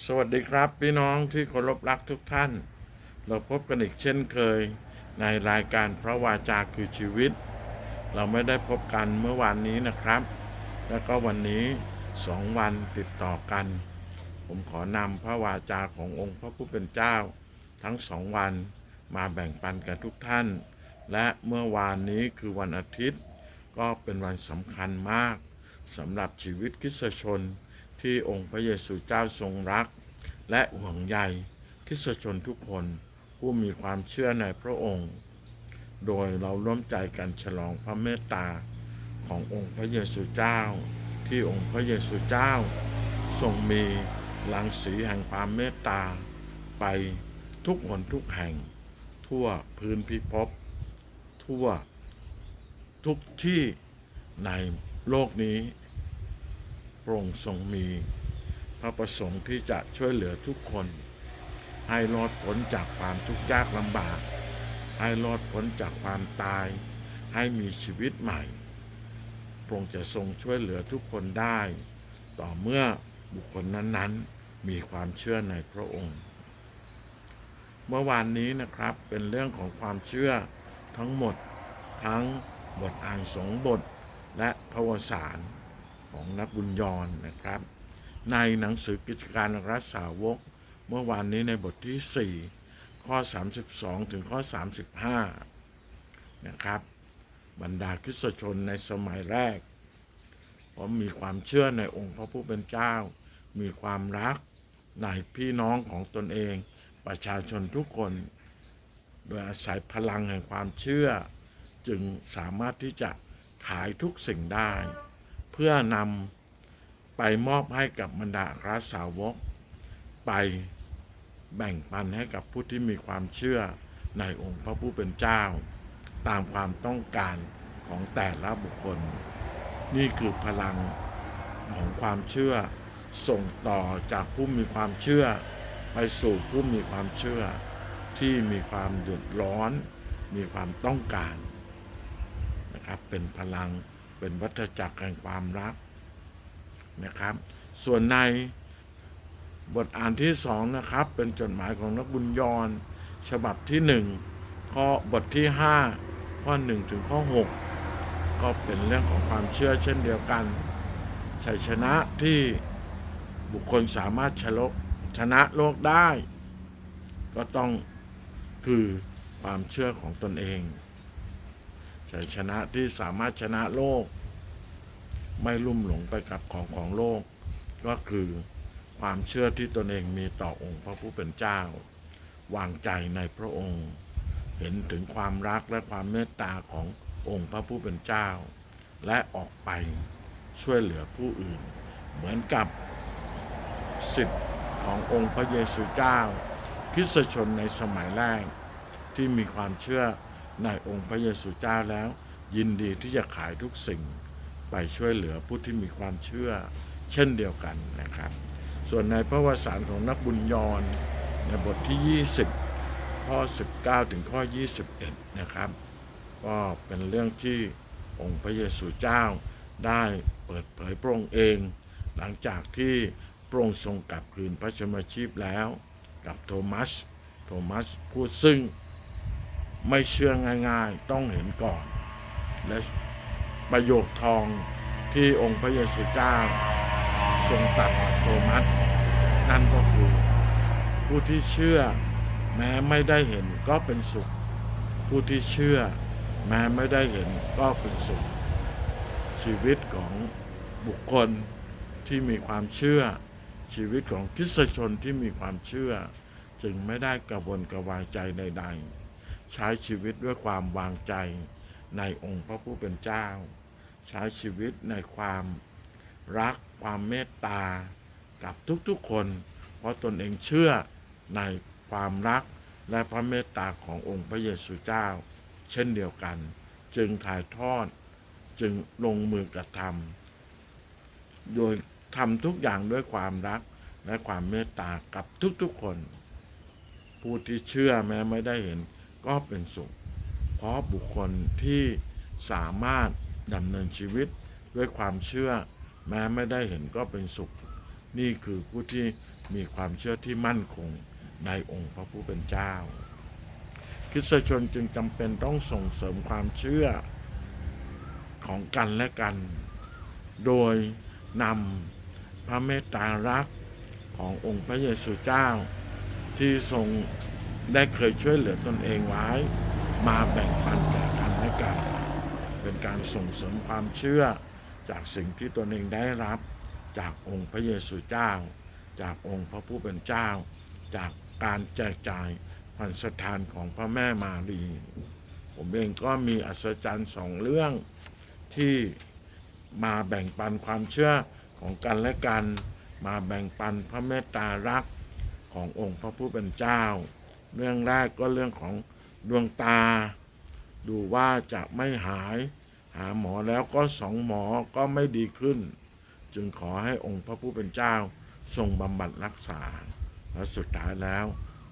สวัสดีครับพี่น้องที่เคารพรักทุกท่าน เราพบกันอีกเช่นเคย ในรายการพระวาจาคือชีวิต เราไม่ได้พบกันเมื่อวานนี้นะครับ แล้วก็วันนี้สองวันติดต่อกัน ผมขอนำพระวาจาขององค์พระผู้เป็นเจ้า ทั้งสองวันมาแบ่งปันกับทุกท่าน และเมื่อวานนี้คือวันอาทิตย์ ก็เป็นวันสำคัญมากสำหรับชีวิตคริสชน ที่องค์พระเยซูเจ้าทรงรัก และห่วงใยคริสชนทุกคนผู้มีความเชื่อในพระองค์ โดยเราร่วมใจกันฉลองพระเมตตาขององค์พระเยซูเจ้า ที่องค์พระเยซูเจ้า ทรงมีลังสีแห่งความเมตตา ไปทุกหนทุกแห่ง ทั่วพื้นพิภพทั่วทุกที่ในโลกนี้ พระองค์ทรงมี พระประสงค์ที่จะช่วยเหลือทุกคน ให้รอดพ้นจากความทุกข์ยากลำบาก ให้รอดพ้นจากความตาย ให้มีชีวิตใหม่ พระองค์จะทรงช่วยเหลือทุกคนได้ ต่อเมื่อบุคคลนั้นๆ มีความเชื่อในพระองค์ เมื่อวานนี้นะครับเป็นเรื่องของความเชื่อทั้งหมดทั้งบทอ่านสงบทและพระวสาร ของนักบุญยอนนะครับ ในหนังสือกิจการอัครสาวก เมื่อวานนี้ในบทที่ 4 ข้อ 32 ถึงข้อ 35 นะครับ บรรดาคริสตชนในสมัยแรกเพราะมีความเชื่อในองค์พระผู้เป็นเจ้า มีความรักในพี่น้องของตนเอง ประชาชนทุกคน โดยอาศัยพลังแห่งความเชื่อ จึงสามารถที่จะขายทุกสิ่งได้ เพื่อนำไปมอบให้กับบรรดาครสาวก ไปแบ่งปันให้กับผู้ที่มีความเชื่อในองค์พระผู้เป็นเจ้า ตามความต้องการของแต่ละบุคคล นี่คือพลังของความเชื่อส่งต่อจากผู้มีความเชื่อ ไปสู่ผู้มีความเชื่อ ที่มีความเดือดร้อน มีความต้องการนะครับเป็นพลัง เป็นวัฏจักรแห่งความรักนะครับ ส่วนในบทอ่านที่สองนะครับ เป็นจดหมายของนักบุญยอนฉบับที่หนึ่งข้อบทที่ห้าข้อหนึ่งถึงข้อหกก็เป็นเรื่องของความเชื่อเช่นเดียวกันชัยชนะที่บุคคลสามารถชนะชนะโลกได้ ก็ต้องคือความเชื่อของตนเอง ชัยชนะที่สามารถชนะโลก ไม่ลุ่มหลงไปกับของของโลก ก็คือความเชื่อที่ตนเองมีต่อองค์พระผู้เป็นเจ้า วางใจในพระองค์ เห็นถึงความรักและความเมตตาขององค์พระผู้เป็นเจ้า และออกไปช่วยเหลือผู้อื่น เหมือนกับสิทธิ์ขององค์พระเยซูเจ้าคิสชนในสมัยแรกที่มีความเชื่อ ในองค์พระเยซูเจ้าแล้ว ยินดีที่จะขายทุกสิ่ง ไปช่วยเหลือผู้ที่มีความเชื่อ เช่นเดียวกันนะครับ ส่วนในพระวสารของนักบุญยอนในบทที่ 20 ข้อ 19 ถึงข้อ 21 นะครับ ก็เป็นเรื่องที่องค์พระเยซูเจ้าได้เปิดเผยพระองค์เอง หลังจากที่พระองค์ทรงกลับคืนพระชนมชีพแล้ว กับโทมัส โทมัสผู้ซึ่ง ไม่เชื่อง่าย ๆ ต้องเห็นก่อน และประโยคทองที่องค์พระเยซูเจ้าทรงตรัสกับโทมัสนั่นก็คือ ผู้ที่เชื่อแม้ไม่ได้เห็นก็เป็นสุข ผู้ที่เชื่อ แม้ไม่ได้เห็นก็เป็นสุข ชีวิตของบุคคลที่มีความเชื่อ ชีวิตของคริสชนที่มีความเชื่อ จึงไม่ได้กระวนกระวายใจใดๆ ใช้ชีวิตด้วยความวางใจในองค์พระผู้เป็นเจ้า ใช้ชีวิตในความรักความเมตตา กับทุกๆคน เพราะตนเองเชื่อในความรักและพระเมตตาขององค์พระเยซูเจ้า เช่นเดียวกัน จึงถ่ายทอดจึงลงมือกระทำโดยทำทุกอย่างด้วยความรักและความเมตตากับทุกๆคน ผู้ที่เชื่อแม้ไม่ได้เห็น ก็เป็นสุข เพราะบุคคลที่สามารถดำเนินชีวิตด้วยความเชื่อ แม้ไม่ได้เห็นก็เป็นสุข นี่คือผู้ที่มีความเชื่อที่มั่นคงในองค์พระผู้เป็นเจ้าคริสตชนจึงจำเป็นต้องส่งเสริมความเชื่อของกันและกัน โดยนำพระเมตตารักขององค์พระเยซูเจ้าที่ทรง ได้เคยช่วยเหลือตนเองไว้ มาแบ่งปันแก่กันและกัน เป็นการส่งเสริมความเชื่อจากสิ่งที่ตนเองได้รับ จากองค์พระเยซูเจ้า จากองค์พระผู้เป็นเจ้า จากการแจกจ่ายพันสถานของพระแม่มารี ผมเองก็มีอัศจรรย์สองเรื่องที่มาแบ่งปันความเชื่อของกันและกัน มาแบ่งปันพระเมตตารักขององค์พระผู้เป็นเจ้า เรื่องแรกก็เรื่องของดวงตา ดูว่าจะไม่หาย หาหมอแล้วก็สองหมอก็ไม่ดีขึ้น จึงขอให้องค์พระผู้เป็นเจ้าทรงบำบัดรักษา และสุดท้ายแล้ว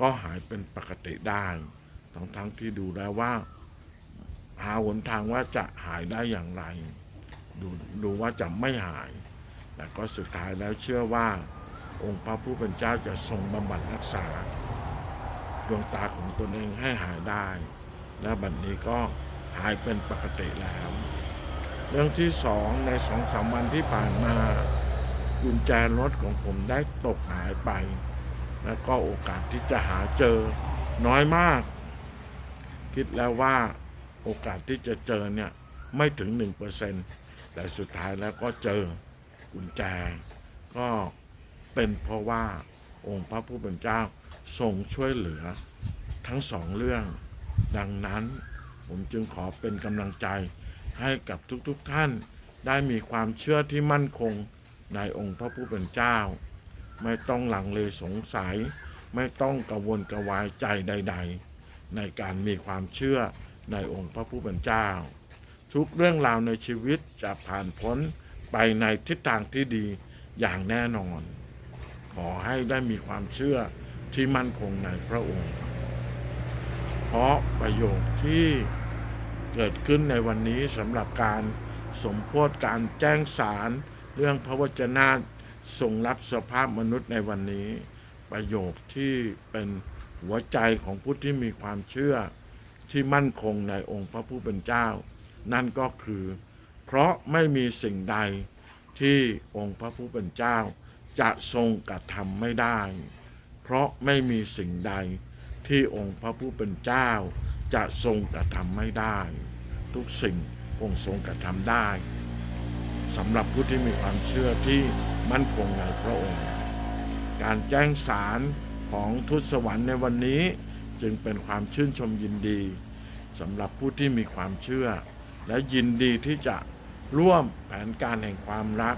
ก็หายเป็นปกติได้ทั้งทั้งที่ดูแล้วว่า หาหนทางว่าจะหายได้อย่างไร ดูดูว่าจะไม่หาย แต่ก็สุดท้ายแล้วเชื่อว่า องค์พระผู้เป็นเจ้าจะทรงบำบัดรักษา ดวงตาของตนเองให้หายได้ และบัดนนี้ก็หายเป็นปกติแล้ว เรื่องที่สองในสองสามวันที่ผ่านมากุญแจรถของผมได้ตกหายไป และก็โอกาสที่จะหาเจอน้อยมาก คิดแล้วว่าโอกาสที่จะเจอเนี่ยไม่ถึง 1%แต่สุดท้ายแล้วก็เจอกุญแจ ก็เป็นเพราะว่าองค์พระผู้เป็นเจ้า ทรงช่วยเหลือทั้งสองเรื่อง ดังนั้นผมจึงขอเป็นกำลังใจให้กับทุกๆทท่านได้มีความเชื่อที่มั่นคงในองค์พระผู้เป็นเจ้า ไม่ต้องหลังเลสงสัย ไม่ต้องกังวลกระวายใจใด ๆ ในการมีความเชื่อในองค์พระผู้เป็นเจ้า ทุกเรื่องราวในชีวิตจะผ่านพ้นไปในทิศทางที่ดีอย่างแน่นอน ขอให้ได้มีความเชื่อ ที่มั่นคงในพระองค์ เพราะประโยคที่เกิดขึ้นในวันนี้สำหรับการสมโพธิการแจ้งสารเรื่องพระวจนะทรงรับสภาพมนุษย์ในวันนี้ ประโยคที่เป็นหัวใจของผู้ที่มีความเชื่อที่มั่นคงในองค์พระผู้เป็นเจ้า นั่นก็คือ เพราะไม่มีสิ่งใดที่องค์พระผู้เป็นเจ้า จะทรงกระทำไม่ได้ ราะไม่มีสิ่งใดที่องค์พระผู้เป็นเจ้า จะทรงกระทำไม่ได้ ทุกสิ่งองค์ทรงกระทำได้สำหรับผู้ที่มีความเชื่อที่มั่นคงในพระองค์ การแจ้งสารของทูตสวรรค์ในวันนี้จึงเป็นความชื่นชมยินดีสำหรับผู้ที่มีความเชื่อ และยินดีที่จะร่วมแผนการแห่งความรัก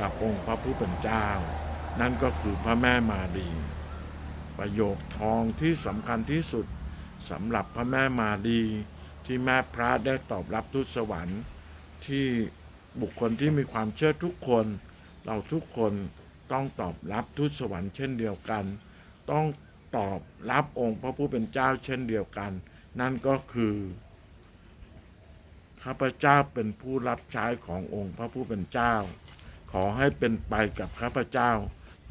กับองค์พระผู้เป็นเจ้า นั่นก็คือพระแม่มารี ประโยคทองที่สำคัญที่สุดสำหรับพระแม่มารีที่แม่พระได้ตอบรับทูตสวรรค์ที่บุคคลที่มีความเชื่อทุกคน เราทุกคนต้องตอบรับทูตสวรรค์เช่นเดียวกัน ต้องตอบรับองค์พระผู้เป็นเจ้าเช่นเดียวกัน นั่นก็คือข้าพเจ้าเป็นผู้รับใช้ขององค์พระผู้เป็นเจ้า ขอให้เป็นไปกับข้าพเจ้า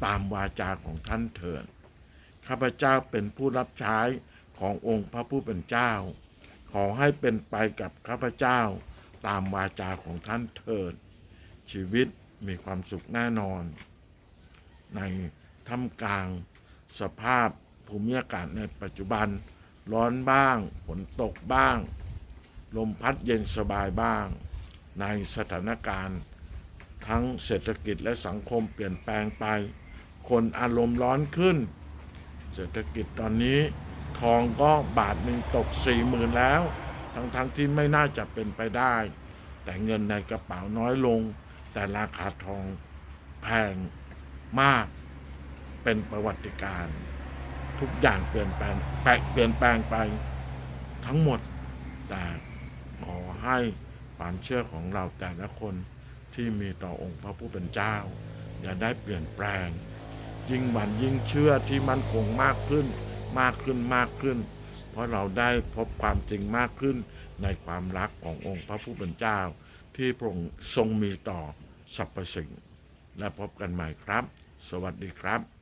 ตามวาจาของท่านเถิด ข้าพเจ้าเป็นผู้รับใช้ขององค์พระผู้เป็นเจ้า ขอให้เป็นไปกับข้าพเจ้าตามวาจาของท่านเถิด ชีวิตมีความสุขแน่นอน ในท่ามกลางสภาพภูมิอากาศในปัจจุบัน ร้อนบ้างฝนตกบ้าง ลมพัดเย็นสบายบ้าง ในสถานการณ์ ทั้งเศรษฐกิจและสังคมเปลี่ยนแปลงไป คนอารมณ์ร้อนขึ้น เศรษฐกิจตอนนี้ทองก็บาทหนึ่งตกสี่หมื่นแล้ว ทั้งๆทที่ไม่น่าจะเป็นไปได้ แต่เงินในกระเป๋าน้อยลง แต่ราคาทองแพงมากเป็นประวัติการ ทุกอย่างเปลี่ยนแปลงแปลเปลี่ยนแปลงไปทั้งหมด แต่ขอให้ความเชื่อของเราแต่ละคนที่มีต่อองค์พระผู้เป็นเจ้า อย่าได้เปลี่ยนแปลง ยิ่งหวันยิ่งเชื่อที่มั่นคงมากขึ้น มากขึ้นมากขึ้น เพราะเราได้พบความจริงมากขึ้นในความรักขององค์พระผู้เป็นเจ้า ที่พระองค์ทรงมีต่อสรรพสิ่ง และพบกันใหม่ครับ สวัสดีครับ